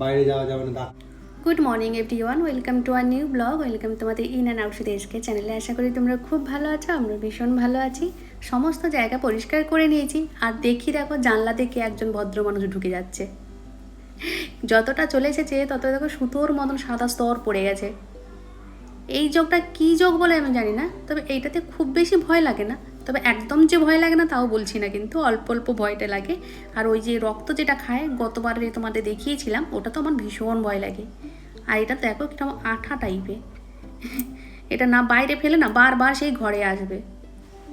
বাইরে যাওয়া যাবে না good morning everyone welcome to our new blog welcome তোমাদের ইন অ্যান্ড আউট এসকে চ্যানেলে আশা করি তোমরা খুব ভালো আছো, আমরা ভীষণ ভালো আছি। সমস্ত জায়গা পরিষ্কার করে নিয়েছি। আর দেখি, দেখো, জানলা থেকে একজন ভদ্র মানুষ ঢুকে যাচ্ছে। যতটা চলে এসেছে, তত দেখো সুতোর মতন সাদা স্তর পড়ে গেছে। এই যোগটা কী যোগ বলে আমি জানি না, তবে এইটাতে খুব বেশি ভয় লাগে না। তবে একদম যে ভয় লাগে না তাও বলছি না কিন্তু অল্প অল্প ভয়টা লাগে। আর ওই যে রক্ত যেটা খায়, গতবারে তোমাদের দেখিয়েছিলাম, ওটা তো আমার ভীষণ ভয় লাগে। আর এটা দেখো কীরকম আঠা টাইপের এটা না বাইরে ফেলে না, বারবার সেই ঘরে আসবে।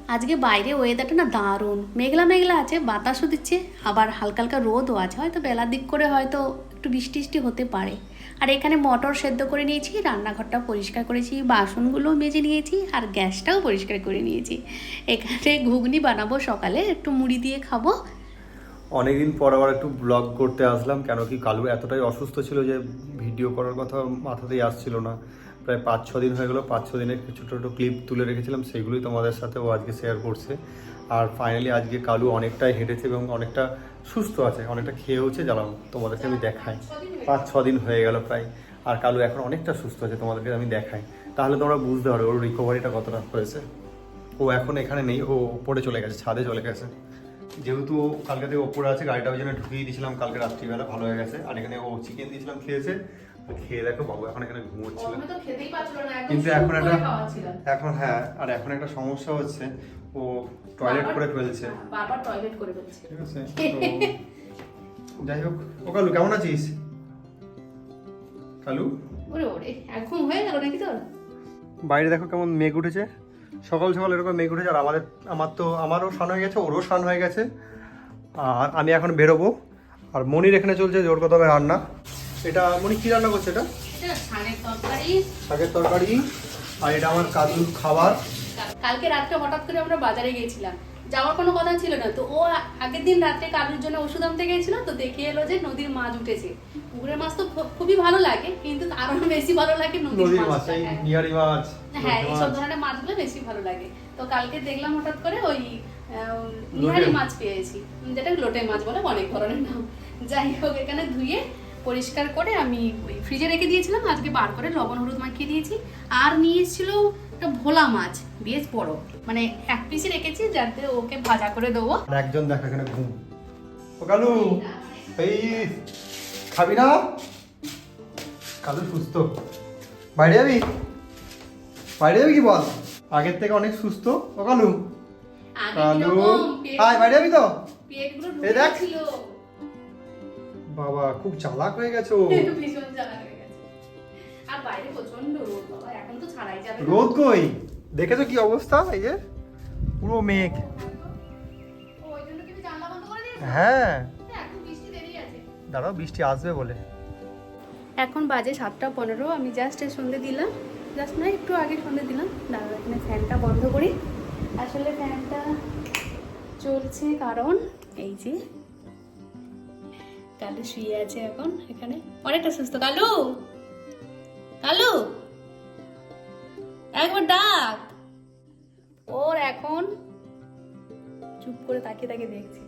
আজকে বাইরে ওয়েদারটা না দারুণ। মেঘলা মেঘলা আছে, বাতাসও দিচ্ছে, আবার হালকা হালকা রোদও আছে। হয়তো বেলার দিক করে হয়তো একটু বৃষ্টি বৃষ্টি হতে পারে। আর এখানে মটর সেদ্ধ করে নিয়েছি রান্নাঘরটা পরিষ্কার করেছি বাসনগুলো মেজে নিয়েছি, আর গ্যাসটাও পরিষ্কার করে নিয়েছি। এখানে ঘুগনি বানাবো সকালে, একটু মুড়ি দিয়ে খাব। অনেকদিন পর আবার একটু ব্লগ করতে আসলাম, কেন কি কালু এতটাই অসুস্থ ছিল যে ভিডিও করার কথা মাথাতেই আসছিল না। প্রায় পাঁচ, ছ দিন হয়ে গেলো। পাঁচ, ছ দিনের কিছু ছোটো ছোটো ক্লিপ তুলে রেখেছিলাম, সেগুলোই তোমাদের সাথে ও আজকে শেয়ার করছে। আর ফাইনালি আজকে কালু অনেকটাই হেঁটেছে এবং অনেকটা সুস্থ আছে, অনেকটা খেয়েওছে জ্বালাম তোমাদেরকে আমি দেখাই। পাঁচ, ছ দিন হয়ে গেল প্রায়, আর কালু এখন অনেকটা সুস্থ আছে, তোমাদেরকে আমি দেখাই। তাহলে তোমরা বুঝতে পারবে ওর রিকভারিটা কতটা হয়েছে। ও এখন এখানে নেই, ও ওপরে চলে গেছে, ছাদে চলে গেছে। যেহেতু ও কালকে থেকে ওপরে আছে, গাড়িটা ওই জন্য ঢুকিয়ে দিয়েছিলাম, কালকে রাত্রিবেলা ভালো হয়ে গেছে। আর এখানে ও চিকেন দিয়েছিলাম, খেয়েছে। খেয়ে দেখো বাবু এখন এখানে ঘুমোচ্ছিল। কিন্তু এখন একটা এখন হ্যাঁ আর এখন একটা সমস্যা হচ্ছে ও টয়লেট করে ফেলছে। হ্যাঁ, বারবার টয়লেট করে ফেলছে। ঠিক আছে যাই হোক ও কালু কেমন আছিস? কালু? ওরে ওরে ঘুম হয়ে গেল নাকি তোর? বাইরে দেখো কেমন মেঘ উঠেছে। সকাল সকাল এরকম মেঘ উঠেছে আর আমাদের আমার তো আমারও স্নান হয়ে গেছে ওরও স্নান হয়ে গেছে। আর আমি এখন বেরোবো। আর মনির এখানে চলছে জোর কথা রান্না। এটা মনি কি রান্না করছে এটা? শাকের তরকারি। আর এটা আমার কাজুর খাবার। কালকে রাত্রে হঠাৎ করে আমরা বাজারে গিয়েছিলাম। যাওয়ার কোনো কথা ছিল না তো ও আগের দিন রাত্রে কালুর জন্য ওষুধ আনতে গিয়েছিল তো দেখে এলো যে নদীর মাছ উঠেছে। পুকুরের মাছ তো খুবই ভালো লাগে কিন্তু আরও বেশি ভালো লাগে নদীর মাছ। এই হ্যাঁ। লটে এইসব ধরনের মাছগুলো বেশি ভালো লাগে। তো কালকে দেখলাম হঠাৎ করে ওই নিহারি মাছ পেয়েছি যেটা লোটে মাছ বলে অনেক ধরনের নাম। যাই হোক এখানে ধুয়ে পরিষ্কার করে আমি ওই ফ্রিজে রেখে দিয়েছিলাম আজকে বার করে লবণ হলুদ মাখিয়ে দিয়েছি। আর নিয়ে এসেছিল একটা ভোলা মাছ বেশ বড়। মানে এক পিসে রেখেছি যাতে ওকে ভাজা করে দেবো। একজন দেখো এখানে ঘুম। ও কালু এই খাবি না? কালু সুস্থ। বাইরে যাবি? বাইরে যাবি কি বল? আগের থেকে অনেক সুস্থ। ও কালু। কালু। আয় বাইরে যাবি তো? এই দেখ। বাবা খুব চালাক হয়ে গেছো ভীষণ জ্বালা হয়ে গেছে। আর বাইরে প্রচণ্ড রোদ বাবা এখন তো ছাড়াই যাবে রোদ কই? দেখেছ কি অবস্থা? এই যে পুরো মেঘ? হ্যাঁ। দাঁড়াও বৃষ্টি আসবে বলে। এখন বাজে সাতটা পনেরো আমি জাস্ট সন্ধে দিলাম। জাস্ট না একটু আগে সন্ধে দিলাম। দাঁড়াও এখানে ফ্যানটা বন্ধ করি। আসলে ফ্যানটা চলছে কারণ এই যে কালু শুয়ে আছে এখন এখানে। অনেকটা সুস্থ। কালু! কালু! একবার ডাক। ওর এখন চুপ করে তাকিয়ে তাকিয়ে দেখছি।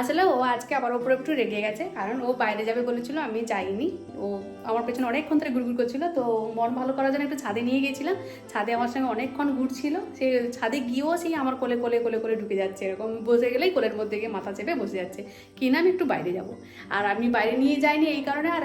আসলে ও আজকে আবার ওপর একটু রেগে গেছে, কারণ ও বাইরে যাবে বলেছিল, আমি যাইনি। ও আমার পেছনে অনেকক্ষণ ধরে ঘুরঘুর করছিল, তো মন ভালো করার জন্য একটু ছাদে নিয়ে গেছিলাম। ছাদে আমার সঙ্গে অনেকক্ষণ ঘুরছিল, সে ছাদে গিয়েও সেই আমার কোলে কোলে কোলে কোলে ঢুকে যাচ্ছে, এরকম বসে গেলেই কোলের মধ্যে গিয়ে মাথা চেপে বসে যাচ্ছে। কি না আমি একটু বাইরে যাব। আর আমি বাইরে নিয়ে যাইনি এই কারণে, আর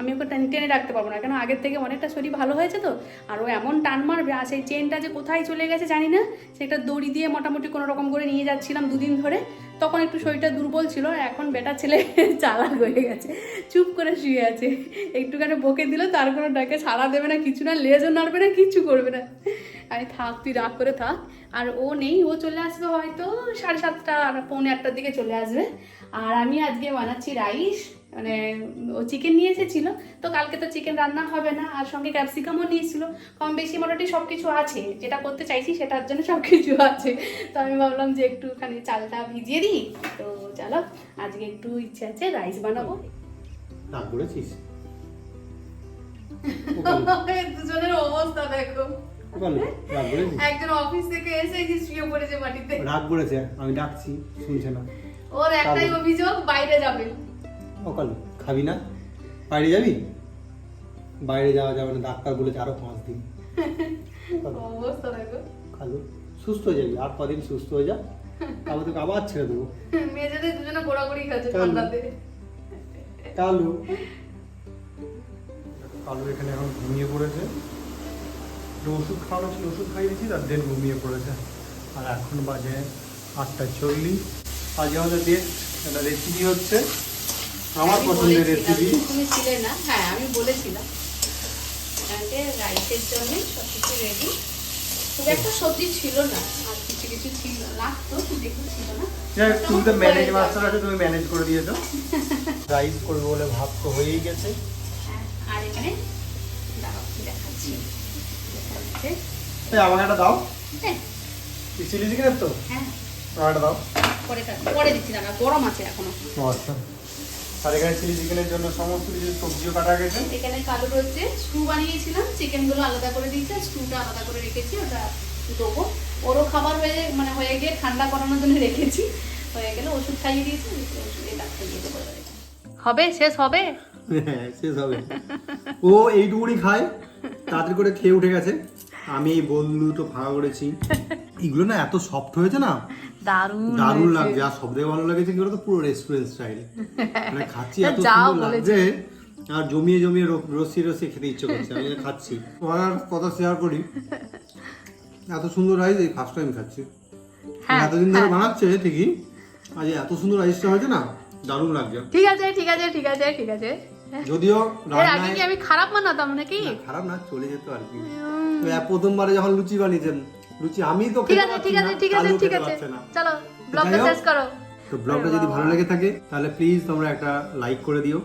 আমি ওকে টেনে টেনে রাখতে পারব না, কেন আগের থেকে অনেকটা শরীর ভালো হয়েছে তো, আর ও এমন টান মারবে, আর সেই চেনটা যে কোথায় চলে গেছে জানি না সেটা দড়ি দিয়ে মোটামুটি কোনো রকম করে নিয়ে যাচ্ছিলাম দুদিন ধরে। তখন একটু শরীরটা দুর্বল ছিল এখন বেটা ছেলে চালাক হয়ে গেছে। চুপ করে শুয়ে আছে। একটুখানি বকে দিল, তার কোনো ডাকে সাড়া দেবে না, কিছু না, লেজও নাড়বে না কিছু করবে না। আমি থাক, তুই রাগ করে থাক। আর ও নেই, ও চলে আসবে হয়তো সাড়ে সাতটা, পৌনে আটটার দিকে চলে আসবে। আর আমি আজকে বানাচ্ছি রাইস। মানে ও চিকেন নিয়ে এসেছিল। তো কালকে তো চিকেন রান্না হবে না আর সঙ্গে ক্যাপসিকামও নিয়েছিল। কম বেশি মোটামুটি সব কিছু আছে। যেটা করতে চাইছি সেটার জন্য সব কিছু আছে। তো আমি ভাবলাম যে একটুখানি চালটা ভিজিয়ে দিই। তো চলো আজকে একটু ইচ্ছে আছে রাইস বানাবো। রাগ করেছিস? দুজনের অবস্থা দেখো। একজন অফিস থেকে এসে শুয়ে পড়েছে মাটিতে। রাগ আমি ডাকছি শুনছে না। ওর একটাই অভিযোগ বাইরে যাবে। অকাল খাবি না? বাইরে যাবি? বাইরে যাওয়া যাবে না ডাক্তার বলেছে আরও পাঁচ দিন। অবস্থা সুস্থ হয়ে যাবি আর কদিন সুস্থ হয়ে যা। তারপর তোকে আবার ছেড়ে দেবো। মেয়েদের দুজনে গোড়াগড়ি খাচ্ছে ঠান্ডাতে। কালু কালু এখানে এখন ঘুমিয়ে পড়েছে। একটু ওষুধ খাওয়ানো ছিল ওষুধ খাইয়ে দিয়েছি তার দেন ঘুমিয়ে পড়েছে। আর এখন বাজে আটটা চল্লিশ। আজকে আমাদের ডেট একটা রেসিপি হচ্ছে? আমার পছন্দের রেসিপি তুমি ছিলে না? হ্যাঁ আমি বলেছিলাম। রাইসের জন্য সব কিছু রেডি খুব একটা সবজি ছিল না আর কিছু কিছু ছিল লাগতো একটু ছিল না। তুমি তো ম্যানেজ মাস্টার আছে তুমি ম্যানেজ করে দিয়েছ রাইস করব বলে ভাত তো হয়েই গেছে। হ্যাঁ, আর এখানে দাঁড়াও দেখাচ্ছি। দেখা যাচ্ছে। এই আমাকে একটা দাও। হ্যাঁ, চিলি চিকেনের তো? হ্যাঁ। আমাকে একটা দাও। পরে পরে দিচ্ছি গরম আছে এখনও। আচ্ছা। আর এখানে চিলি চিকেনের জন্য সমস্ত কিছু সবজিও কাটা গেছে। এখানে কালুর হচ্ছে স্টু বানিয়েছিলাম চিকেনগুলো আলাদা করে দিয়েছি আর স্টুটা আলাদা করে রেখেছি ওটা দেবো। ওরও খাবার হয়ে মানে হয়ে গিয়ে ঠান্ডা করানোর জন্য রেখেছি হয়ে গেলে ওষুধ খাইয়ে দিয়েছি ওষুধ এটা খাইয়ে দেবো হবে? শেষ হবে? হ্যাঁ শেষ হবে। ও এইটুকুনি খায় তাড়াতাড়ি করে খেয়ে উঠে গেছে। আমি এই বললু তো ফাঁকা করেছি। এগুলো না এত সফট হয়েছে না দারুণ দারুণ লাগছে। আর সব থেকে ভালো লাগছে কি বলতো? পুরো রেস্টুরেন্ট স্টাইল মানে খাচ্ছি এত সুন্দর লাগছে। আর জমিয়ে জমিয়ে র- রসি রসি খেতে ইচ্ছে করছে। আমি খাচ্ছি। কথা শেয়ার করি। এত সুন্দর রাইস এই ফার্স্ট টাইম খাচ্ছি। হ্যাঁ, এতদিন ধরে বানাচ্ছে ঠিকই। আজ এত সুন্দর রাইসটা হয়েছে না দারুণ লাগছে। ঠিক আছে ঠিক আছে ঠিক আছে ঠিক আছে। যদিও এর আগে কি আমি খারাপ বানাতাম নাকি? খারাপ না চলে যেত আর কি। প্রথমবারে যখন লুচি বানিয়েছেন। লুচি আমি তো ঠিক আছে ঠিক আছে ঠিক আছে ঠিক আছে। চলো ব্লগটা শেষ করো। তো ব্লগটা যদি ভালো লেগে থাকে তাহলে প্লিজ তোমরা একটা লাইক করে দিও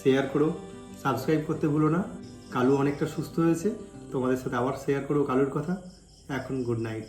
শেয়ার করো সাবস্ক্রাইব করতে ভুলো না। কালু অনেকটা সুস্থ হয়েছে তোমাদের সাথে আবার শেয়ার করো কালুর কথা। এখন গুড নাইট